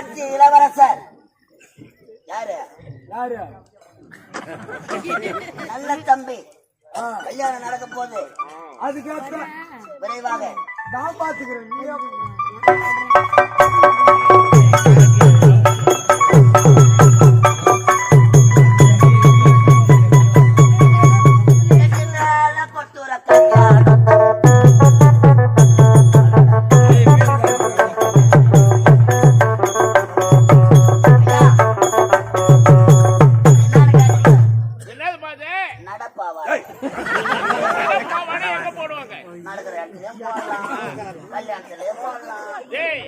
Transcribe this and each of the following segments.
ராஜ்ய இளவரசர். யாரு? யாரு? நல்ல தம்பி. கல்யாணம் நடக்க போகுது. அதுக்கேத்த விரைவாக. நான் பாத்துக்கிறேன். டேய்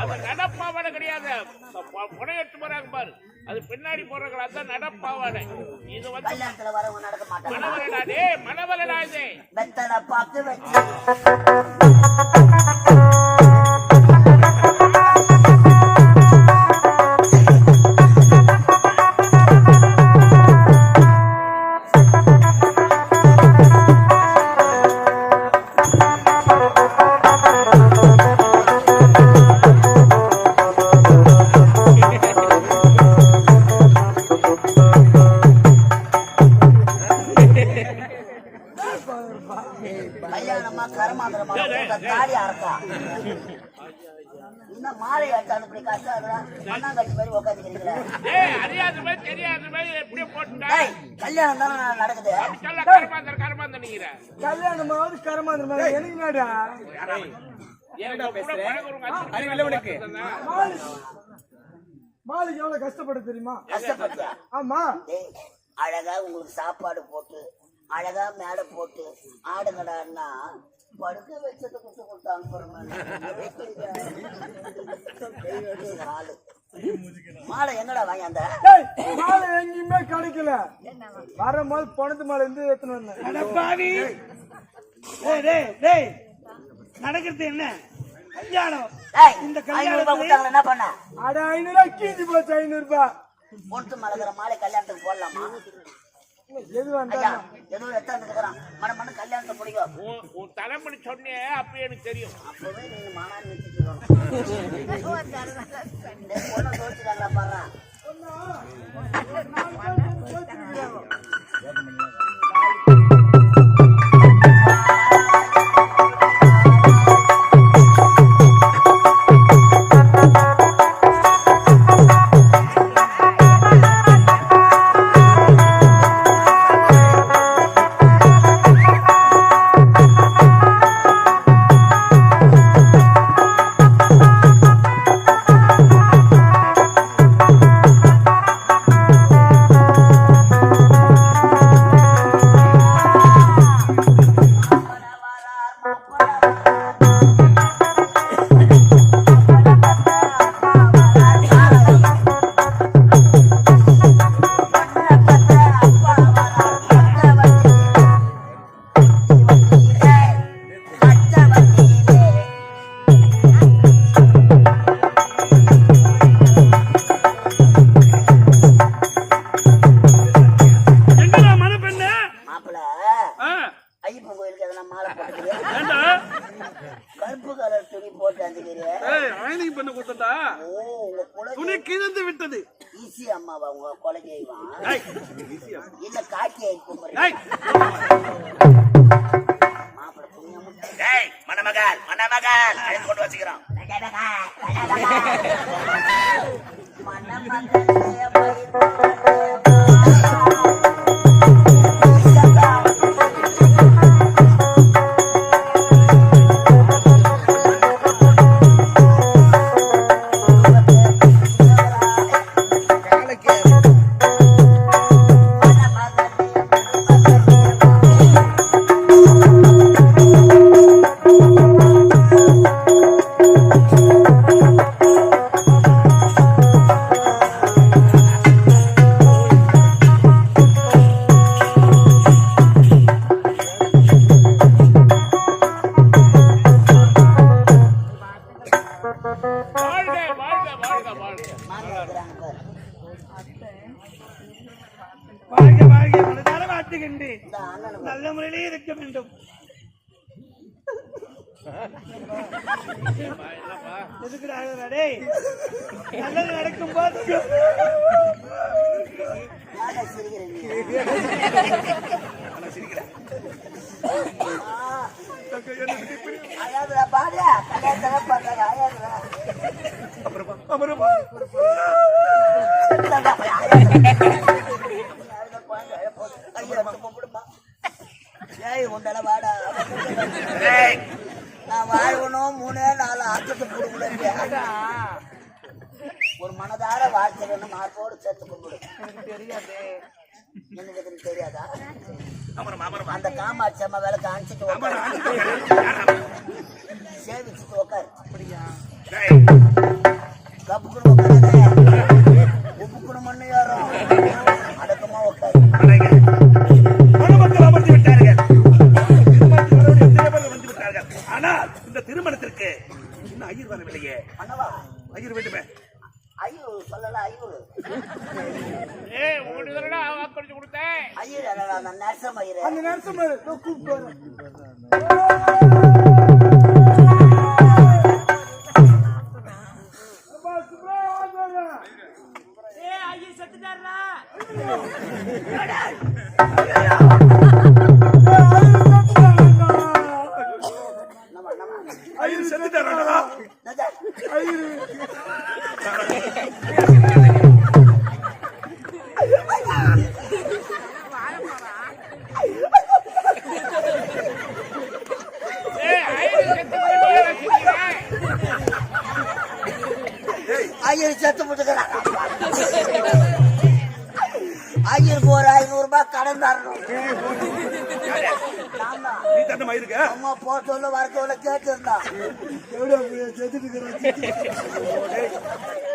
அது நடப்பாவாடை கிடையாது. ப- புடவை எடுத்து போறாங்க பாரு. அது பின்னாடி போடுறாங்களா அதான் நடப்பாவாடை. இது வந்து டேய் மணவரடா இது. கல்யாணமா கரமாந்திரமா தாடி அறக்கா இன்னும் மாலை அடிச்சாலும் இப்படி கஷ்டம் மண்ணாங்கட்டி மாதிரி உட்காந்துக்கிறீங்களே கல்யாணம் தானே நடக்குது? நீங்கிற கல்யாணமாவது கரமாந்திரமா எனக்கு என்னடா? என்னடா பேசுற? மாலு மாலுக்கு. எவ்வளவு கஷ்டப்பட தெரியுமா? கஷ்டப்பட்டியா ஆமா. டேய் அழகா உங்களுக்கு சாப்பாடு போட்டு அழகா மேடை போட்டு ஆடுங்கடான்னா படுக்க வச்சது கொடுத்து கொடுத்தாங்க ஆளு மாலை எங்கடா வாங்கி அந்த மாலை எங்கேயுமே கிடைக்கல. வரும்போது பணத்து மாலை இருந்து எடுத்துன்னு வந்தேன். பாவி. டேய் டேய் டேய். நடக்கிறது என்ன? கல்யாணம். டேய் இந்த கொடுத்தாங்க என்ன பண்ண? அட ஐநூறு ரூபாய் கீஞ்சி போச்சு ஐநூறு ரூபாய். பொண்ணு மலகிற மாலை கல்யாணத்துக்கு போடலாமா? எது வந்தாலும் ஏதோ எத்தாந்து இருக்கிறான்? மன மன கல்யாணத்தை பிடிக்கும் உன் உன் தலைமுடி சொன்னே அப்ப எனக்கு தெரியும். அப்பவே நீங்க மானா நிறுத்திட்டு இந்த பொண்ணை தோச்சுட்டாங்களா பாரு வேண்டும். நல்லது நடக்கும் போது அப்புறமா. சிரிக்கிறீங்க வாடா. நான் வாழ்வனும் மூணே நாலு ஆத்தத்தை கொடுக்கல ஒரு மனதார வாழ்த்துறேன்னு மார்போடு சேர்த்து கும்பிடு எனக்கு எதுன்னு தெரியாதா? அந்த காமாட்சி அம்மா வேலை காமிச்சிட்டு உட்காரு சேவிச்சுட்டு உட்காரு கப்புக்குன்னு உட்காராத உப்புக்குன்னு மண்ணு ஏறும் ஏய்,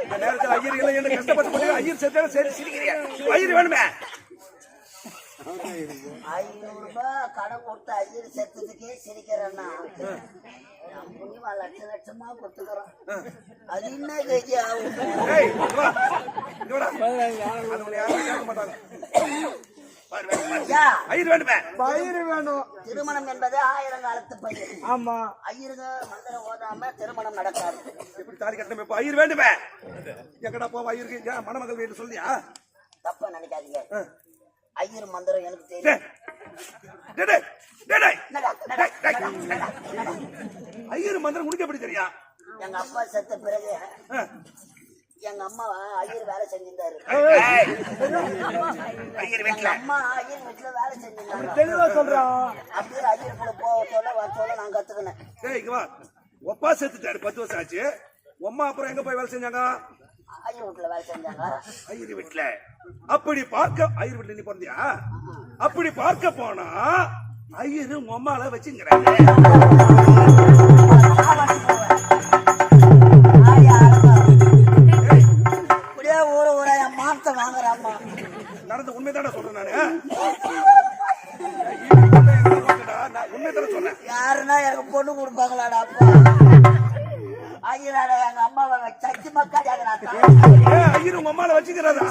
இந்த நேரத்தில் ஐயர் இல்லை என்று கஷ்டப்பட்டு போட்டு ஐயர் செத்தாலும் சரி சிரிக்கிறீங்க. ஐயர் வேணுமே. ஐநூறு ரூபாய் கடன் கொடுத்த ஐயர் செத்ததுக்கே சிரிக்கிறேன்னா லட்ச லட்சமா கொடுத்துக்கிறோம். அது என்ன கேஜி ஆகும்? ஏய் இங்க வா இங்க வாடா. அது உன்னை யாரும் கேட்க மாட்டாங்க பாரு, பாரு, பாரு. ஐயா ஐயர் வேண்டுமே. பயிறு வேணும். திருமணம் என்பது ஆயிரம் காலத்து பயிர். ஆமா. ஐயருங்க மந்திரம் ஓதாம திருமணம் நடக்காது. எப்படி தாலி கட்டணும்? இப்போ ஐயர் வேண்டுமே. எங்கடா போவா ஐயருக்கு மணமகள் வீடு சொல்லியா? தப்பா நினைக்காதீங்க. ஐயர் மந்திரம் எனக்கு தெரியும்? ஐயர் மந்திரம் உனக்கு எப்படி தெரியும்? எங்க அப்பா செத்த பிறகு. எங்க அம்மா ஐயர் வேலை செஞ்சிருந்தாரு. அம்மா ஐயர் வீட்டுல வேலை செஞ்சிருந்தாங்க. தெளிவா சொல்றான் அப்படியே ஐயர் கூட போக சொல்ல வர சொல்ல நான் கத்துக்கினேன். டேய் இங்க வா. ஒப்பா செத்துட்டாரு பத்து வருஷம் ஆச்சு. உம்மா அப்புறம் எங்க போய் வேலை செஞ்சாங்க? ஐயர் வீட்டுல வேலை செஞ்சாங்க. ஐயர் வீட்டுல அப்படி பார்க்க ஐயர் வீட்டுல நீ பிறந்தியா? அப்படி பார்க்க போனா ஐயரு உங்க அம்மால நடந்த உண்மைதானே சொல்றேன் நானு? நான் உண்மைதானே சொன்னேன் யாருன்னா எனக்கு பொண்ணு கொடுப்பாங்களாடா அப்பா? ஐயராட எங்க அம்மாவை சச்சி மக்கள் ஏன் ஐயர் உங்க அம்மால வச்சுக்கிறாரா?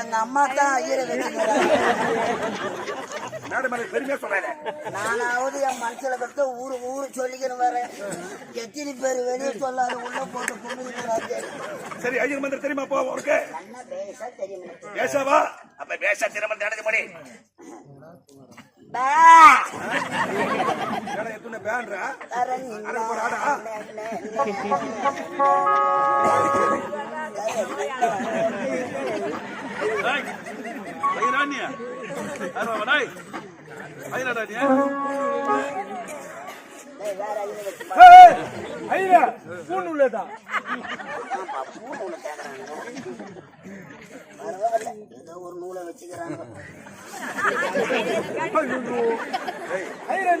எங்க அம்மா தான் ஐயரை வச்சுக்கிறாங்க. பெருமையா சொல்றேன். நானாவது என் மனசுல கட்ட ஊரு ஊரு சொல்லிக்கணும் வரேன் எத்தனை பேர் வெளியே சொல்லாத உள்ள போட்டு கும்பிடுறாங்க சரி ஐயர் மந்திரம் தெரியுமா போ உனக்கு? என்ன பேச தெரியும்? எனக்கு. பேசாவா அப்ப பேச திருமணம் நடந்து. மேடம் எத்தனை பேன்றா? போடா, ஆடா. வேற ஐயா பூண்டு உள்ளதா ஆமாப்பா, பூ நூலை கேக்குறாங்க. ஏதோ ஒரு நூலை வச்சுக்கிறாங்க ஐயா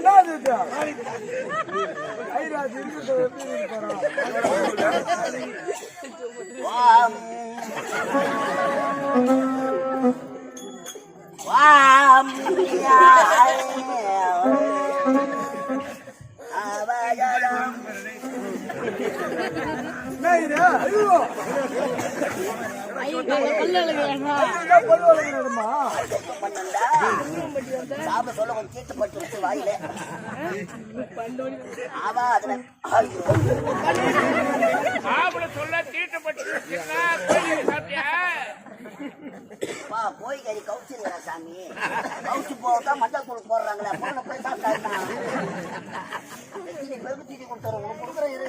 என்ன சொல்ல தீட்டுப்பட்டு? பா போய் கறி கவுச்சிருக்கா சாமி. கவுச்சு போட்டா மஞ்சள் தூள் போடுறாங்களே போன போய் தீனி கொடுத்துறேன் இரு.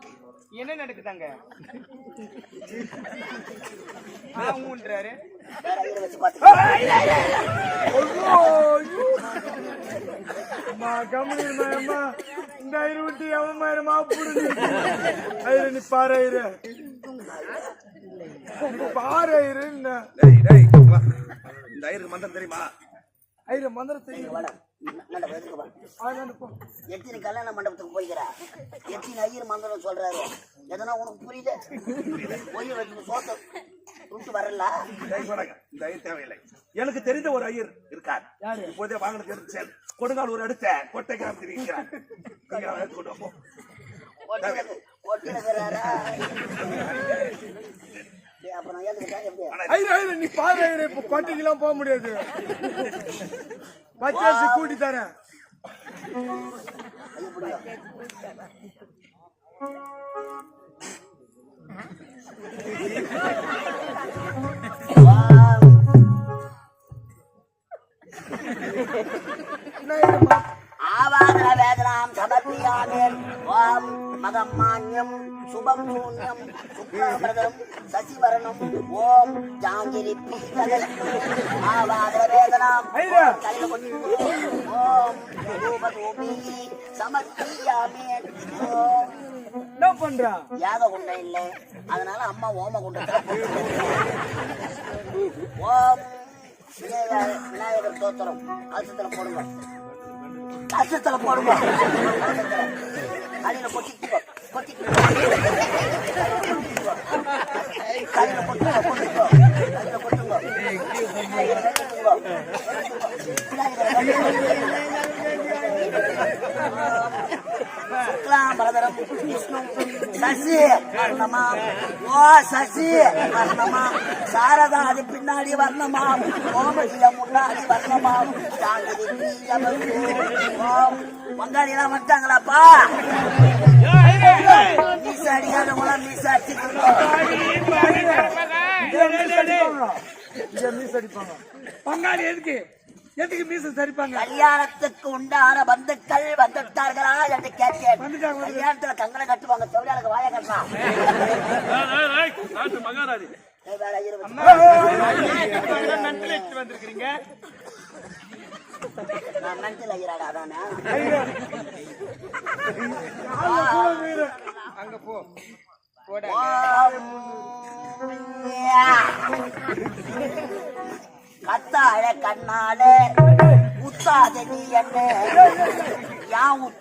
என்ன நடக்குதாங்க? அம்மா இந்த விட்டு எவன் புடுது ஐயரு நீ பாரு ஐயரு பாரு ஐயரு. இந்த மந்திரம் தெரியுமா? ஐயரு மந்திரம் தெரியும்? எத்தனை கல்யாண மண்டபத்துக்கு போய்க்கிறா? எத்தனை ஐயர் மந்திரம் சொல்றாரு. எதனா உனக்கு புரியுது? போய் வச்சு சோத்த விட்டு வரல? டேய் போடாங்க. இந்த ஐயர் தேவையில்லை. எனக்கு தெரிந்த ஒரு ஐயர் இருக்கார். இப்போதே எடுத்து கொடுங்கால் ஒரு அடுத்த கொட்டை கிராமத்தில் இருக்கிறார் கொண்டு போ. நீ பாரு ஐயரு இப்ப கோட்டைக்கெல்லாம் போக முடியாது. பச்சை அரிசி கூட்டி தரேன் ஐயோ ஆவாதன வேதனாம் சமர்ப்பியாமே ஓம் மதம் மான்யம் சுபம் சூன்யம் சுக்லாமிரதம் சசிவரணம் ஓம் ஜாங்கிரி பீதகல் ஆவாதன வேதனாம் ஓம் ரூபதூபி சமர்ப்பியாமே ஓம் என்ன பண்றா? யாக குண்டம் இல்லை. அதனால அம்மா ஓம குண்டத்துல ஓம் விநாயகர் விநாயகர் தோத்திரம் கலசத்துல போடுங்க. கலசத்துல போடுங்க அடியில கொட்டிக்கோ கொட்டிக்கோ கையில கொட்டுங்க கொட்டுங்க கையில கொட்டுங்க இருக்கலாம் பரதரம் விஷ்ணு சசி வர்ணமா ஓ சசி வர்ணமா சாரதா அது பின்னாடி வரணுமா கோமதிய முன்னாடி வரணுமா சாந்திரி எல்லாம் வந்துட்டாங்களாப்பா மீச அடிக்காதவங்களாம் மீச அடிச்சுக்கணும் பங்காளி எதுக்கு எதுக்கு மீஸ் சரிப்பாங்க? கல்யாணத்துக்கு உண்டான பந்துக்கள் வந்துட்டார்களா என்று கேட்டேன். கல்யாணத்துல கங்கணம் கட்டுவாங்க தொழிலாளருக்கு வாய கட்டலாம் நாட்டு மகாராணி ஏய், வேற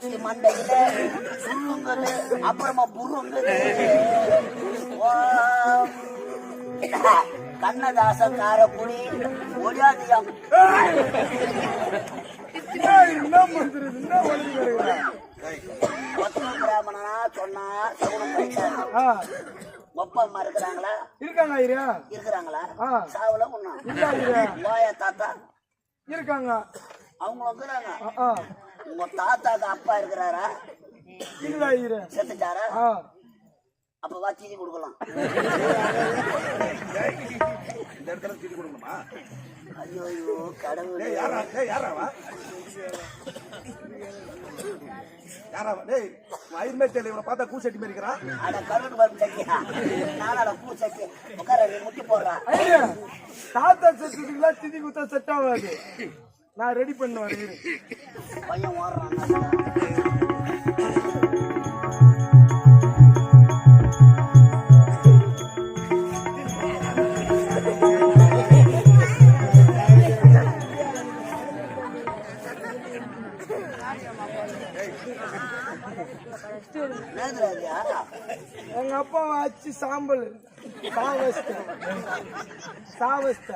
மண்டையில சுருங்குது அப்புறமா புருங்குது. ஓம். கண்ணதாசன் காரக்குடி ஒடியாதியம் பிராமணனா சொன்னா ஒப்பம்மா இருக்கிறாங்களா? இருக்காங்க ஐயா. இருக்கிறாங்களா. சாவுல ஒண்ணா ஓயா தாத்தா. இருக்காங்க. அவங்க ஆ. உங்க தாத்தாக்கு அப்பா இருக்கிறாரா? இல்ல செத்துட்டாரா? அப்ப வா தீனி கொடுக்கலாம். இந்த இடத்துல தீட்டு கொடுக்கணுமா ஐயோ ஐயோ கடவுளே யாரா யாராவா யாராவா டேய் ஐயர்மே தெரியல இவனை பார்த்தா கூசட்டி மாதிரி இருக்கிறான் அட கருண் பருப்பு சட்டியா? நானாட பூ சட்டி. உட்கார முட்டி போடுறா. ஐயா தாத்தா செத்துக்குலாம் திதி குத்தா செட் ஆகாது. நான் ரெடி பண்ணுவேன். பையன் ஓடுறான்? எங்க அப்பா அச்சு சாம்பல். சாவஸ்த. சாவஸ்த.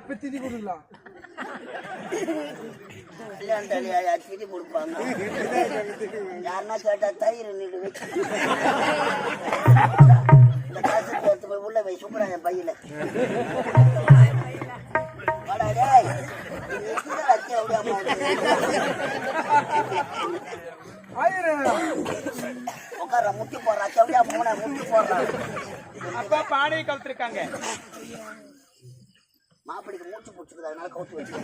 இப்ப திதி கொடுக்கலாம். கல்யாணத்தாலி அச்சிட்டு கொடுப்பாங்க. யாருன்னா கேட்டா தயிர் நீடு இந்த காசு எடுத்து போய் உள்ள போய் சுப்புறாங்க பையில. வாடா முட்டி போடுறா செவடியா போன முட்டி போடுறான் அப்பா பானையை கவுத்திருக்காங்க. மாப்பிளைக்கு மூச்சு பிடிச்சிருக்குது அதனால கவுத்து வச்சு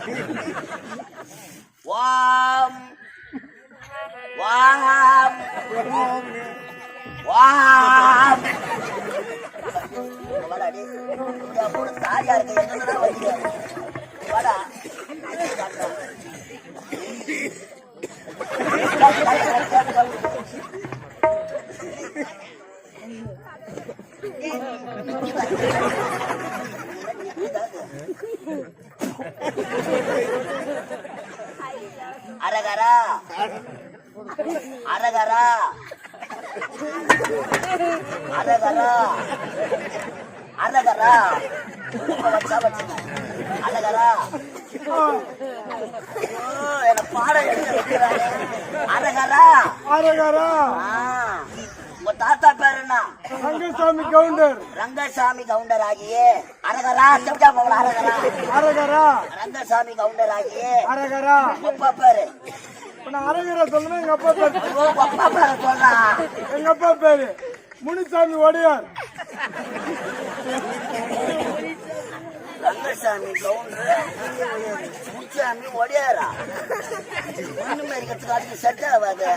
வாம். வாம். வாம். தாரியா அரகரா. அரகரா. அரகரா. அரகரா. வச்சா வச்சுங்க அரகரா பாடம். அரகரா. அரகரா. உங்க தாத்தா பேர் என்ன? ரங்கசாமி கவுண்டர். ரங்கசாமி கவுண்டர் ஆகியே அரகரா செப்டா போகல அரகரா. அரகரா. ரங்கசாமி கவுண்டர் ஆகியே அரகரா அப்பா பேரு? அரகரா சொல்லணும் எங்க அப்பா பேரு? ஐயோ, உங்க அப்பா பேரை சொல்றா. எங்க அப்பா பேரு? முனிசாமி ஒடையார் ரங்கசாமி கவுண்டர் முச்சாமி ஒடியாரா ஒண்ணு மாதிரி கத்துக்காட்டு செட் ஆகாது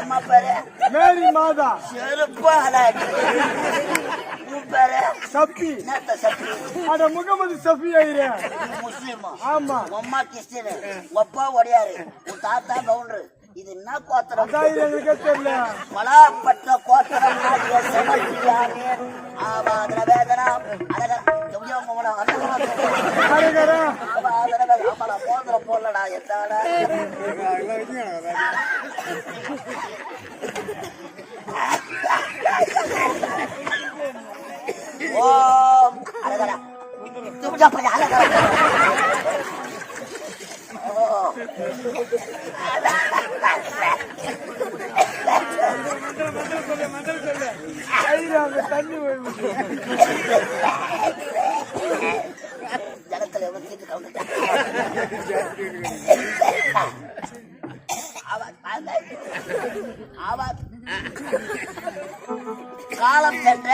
அம்மா பேரு. மேரி மாதா. செருப்பா அலாடி உன் பேரு. சப்பி என்னத்த சப்பி அட முகமது சஃபி ஐயா நீ முஸ்லீமா? ஆமா. அம்மா கிறிஸ்டின் அப்பா ஒடியாரு உன் தாத்தா கவுண்டர் இது என்ன கோத்திரம்? தெரியல. பலாப்பற்ற கோத்திரம் ஆவாதன வேதனா. அழக எவ்வளவு உங்கள அழகா அரகரா ஆவாதன வேதனா. ஆமாடா போதுற போடலடா எத்தாடா ஓம். அழகரா. பையா அழகரா ஓ ஐயா அங்க தண்ணி போய் ஜலத்துல கவுந்துட்டான். காலம் சென்ற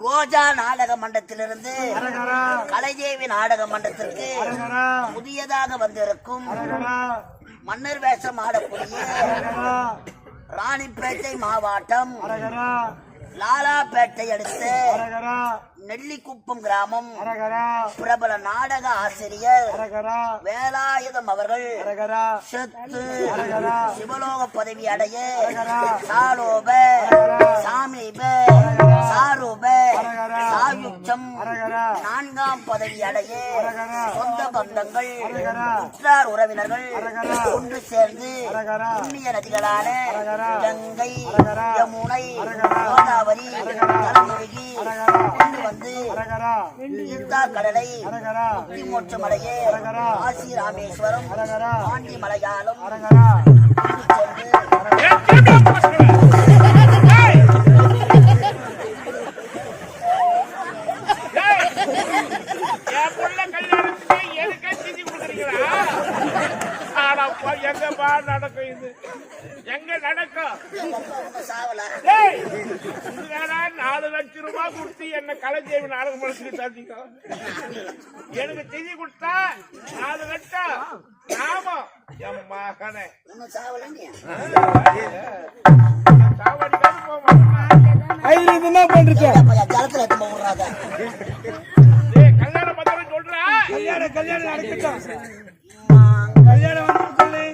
ரோஜா நாடக மன்றத்திலிருந்து அரகரா கலைதேவி நாடக அரகரா புதியதாக வந்திருக்கும் மன்னர் வேஷம் ஆடக்கூடிய ராணிப்பேட்டை மாவட்டம் லாலாப்பேட்டை அடுத்து நெல்லிக்குப்பம் கிராமம். பிரபல நாடக ஆசிரியர். வேலாயுதம் அவர்கள். செத்து. சிவலோக பதவி அடைய. சாலோப. சாமீப. சாரூப. அரகரா. நான்காம் பதவி அடைய. சொந்த பந்தங்கள். உற்றார் உறவினர்கள். ஒன்று சேர்ந்து புண்ணிய நதிகளான கங்கை யமுனை கோதாவரி கொண்டு வந்து தீர்த்தா கடலை. முக்தி மோட்சமடைய அரகரா. காசி ராமேஸ்வரம். பாண்டி மலையாளம் சென்று கலைஞர் நாடகம் முடிச்சுட்டு தந்திக்கோ. எனக்கு திதி கொடுத்தா நாலு லட்சம். ஆமா. என் மகனே. சாவடிக்காது போவோம் ஐயா இது என்ன பண்றது ஏப்பா, ஜலத்துல கல்யாணம் பத்திரம் சொல்றா. கல்யாணம் கல்யாணம் நடக்கட்டும். கல்யாணம் வந்து சொல்லு.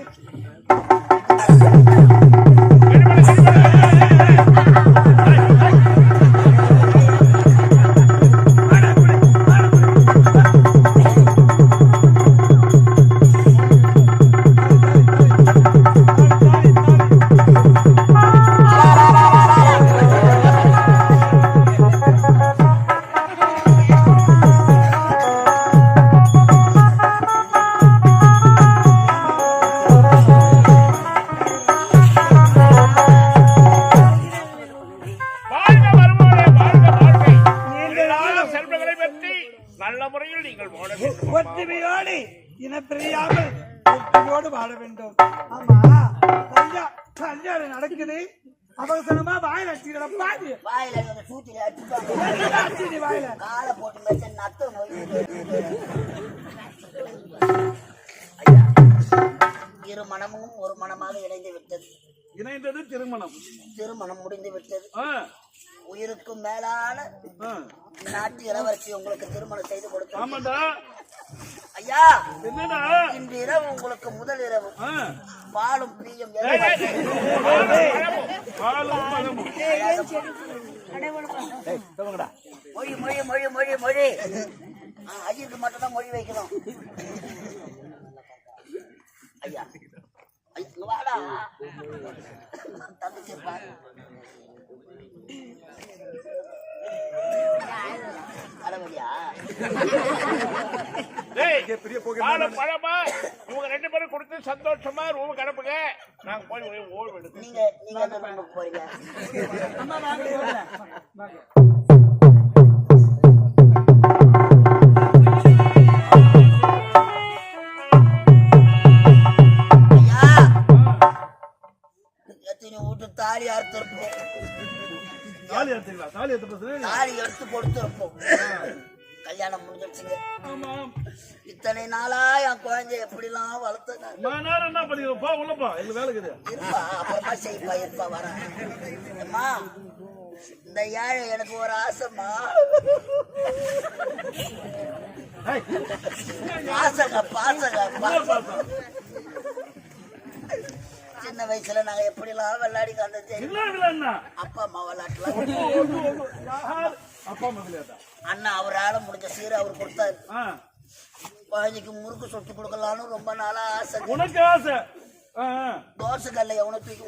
ஆமா கல்யா- கல்யாணம் நடக்குது. அவசரமா வாயில அடிச்சுக்கிற பாதி வாயில அந்த சூத்தில அடிச்சுட்டாங்க அடிச்சுடி வாயில? காலை போட்டு மேய்ச்ச நத்த நோய். ஐயா இரு மனமும் ஒரு மனமாக இணைந்து விட்டது. இணைந்தது திருமணம். திருமணம் முடிந்து விட்டது. உயிருக்கும் மேலான. நாட்டு இளவரசி உங்களுக்கு திருமணம் செய்து ஆமாண்டா. ஐயா என்னடா? இன்று இரவு உங்களுக்கு முதல் இரவு. பாலும் பழமும். மொழி மொழி மொழி மொழி மொழி. ஆ, ஐயருக்கு மட்டும்தான் மொழி வைக்கணும். ஐயா வாடா. தங்கச்சி பாரு அடவழியா டேய், இங்கே பெரிய புகை பாலும் பழமா? இவங்க ரெண்டு பேரும் கொடுத்து சந்தோஷமா ரூமுக்கு அனுப்புங்க. நாங்க போய் ஒரே ஓய்வு ரூமுக்கு போறீங்க? தாலி அறுத்திருப்போம். தாலி எடுத்துங்களா தாலி எடுத்து தாலி எடுத்து கொடுத்திருப்போம் கல்யாணம் முடிஞ்சிருச்சுங்க. இத்தனை நாளா என் குழந்தை எப்படிலாம் வளர்த்தேன் என்ன பண்ணிக்கிறோம் போ உள்ளப்பா. எங்க வேலை இருக்குது. இருப்பா அப்புறமா செய்ப்பா இருப்பா வரேன். அம்மா இந்த ஏழை எனக்கு ஒரு என்ன பாசங்க. பார்த்தோம்? சின்ன வயசுல நாங்க எப்படிலாம் விளையாடி விளையாடுனா? அப்பா அம்மா விளையாட்டுல யார்? அப்பா முதலியாதா அண்ணா அவரால முடிஞ்ச சீரை அவர் கொடுத்தாரு. குழந்தைக்கு முறுக்கு சுட்டு கொடுக்கலான்னு ரொம்ப நாளா ஆசை. உனக்கு ஆசை. தோசை கல்ல எவனை தூக்கி